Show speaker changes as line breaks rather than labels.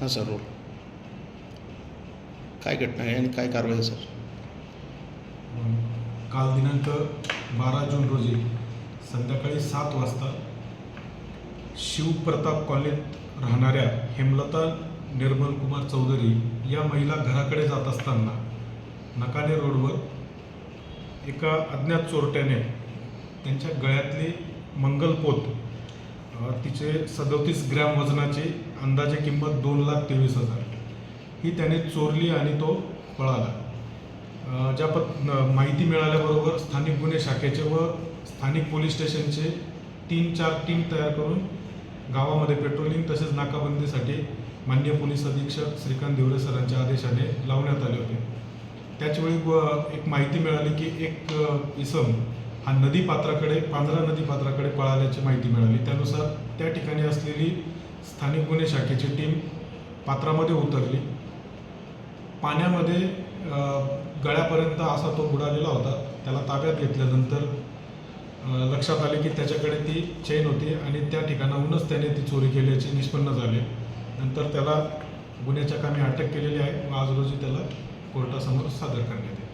हां sir role काय घटना आहे आणि काय कारवाई आहे सर?
काल दिनांक बारा जून रोजी संध्याकाळी सात वाजता शिवप्रताप कॉलनीत राहणाऱ्या हेमलता निर्मल कुमार चौधरी या महिला घराकडे जात असताना नकाने रोडवर एका अज्ञात चोरट्याने त्यांच्या गळ्यातली मंगलपोत तिचे सदोतीस ग्रॅम वजनाची अंदाजे किंमत दोन लाख तेवीस हजार. ही त्याने चोरली आणि तो पळाला. ज्या पत माहिती मिळाल्याबरोबर स्थानिक गुन्हे शाखेचे व स्थानिक पोलीस स्टेशनचे तीन चार टीम तयार करून गावामध्ये पेट्रोलिंग तसेच नाकाबंदीसाठी मान्य पोलीस अधीक्षक श्रीकांत देवरे सरांच्या आदेशाने लावण्यात आले होते. त्याचवेळी एक माहिती मिळाली की एक इसम हा नदी पात्राकडे पांझरा नदी पात्राकडे पळाल्याची माहिती मिळाली. त्यानुसार त्या ठिकाणी असलेली स्थानिक गुन्हे शाखेची टीम पात्रामध्ये उतरली. पाण्यामध्ये गळ्यापर्यंत असा तो बुडालेला होता. त्याला ताब्यात घेतल्यानंतर लक्षात आले की त्याच्याकडे ती चेन होती आणि त्या ठिकाणाहूनच त्याने ती चोरी केल्याचे निष्पन्न झाले. नंतर त्याला गुन्ह्याच्या कामी अटक केलेली आहे व आज रोजी त्याला कोर्टासमोर सादर करण्यात येईल